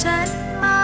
ฉันมา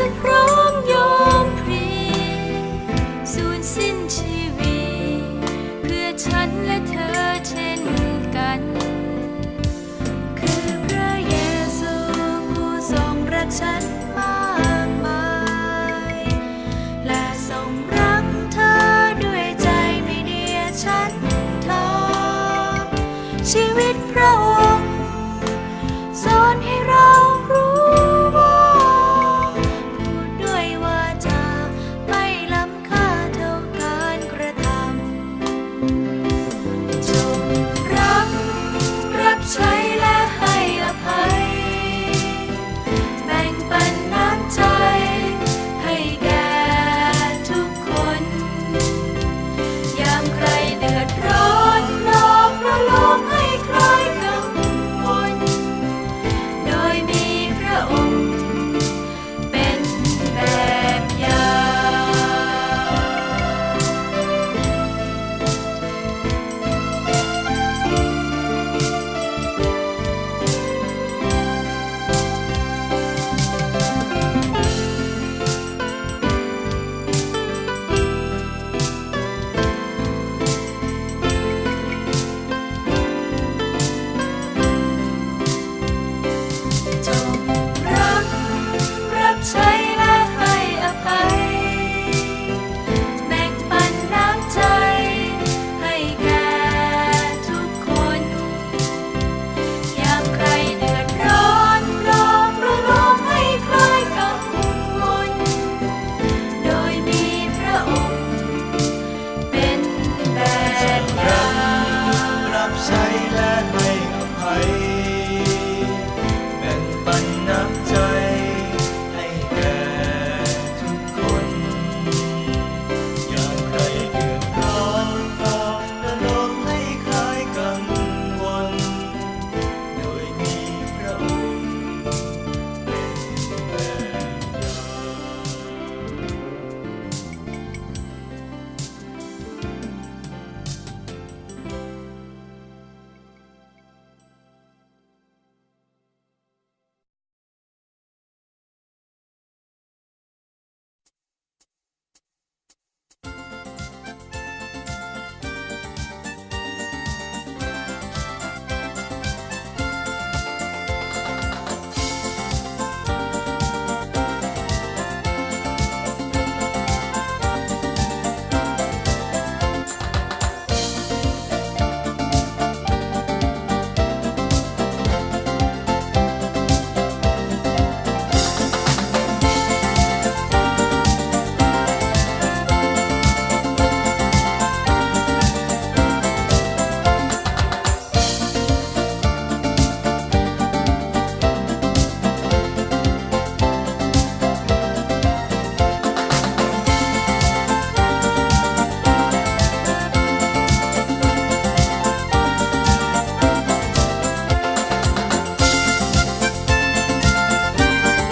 ฉันพร้อมยอมพลีสูญสิ้นชีวิเพื่อฉันและเธอเช่นกัน คือพระเยซูผู้ทรงรักฉันมากมาย และทรงรักเธอด้วยใจไม่เดียฉันทอชีวิตพระองค์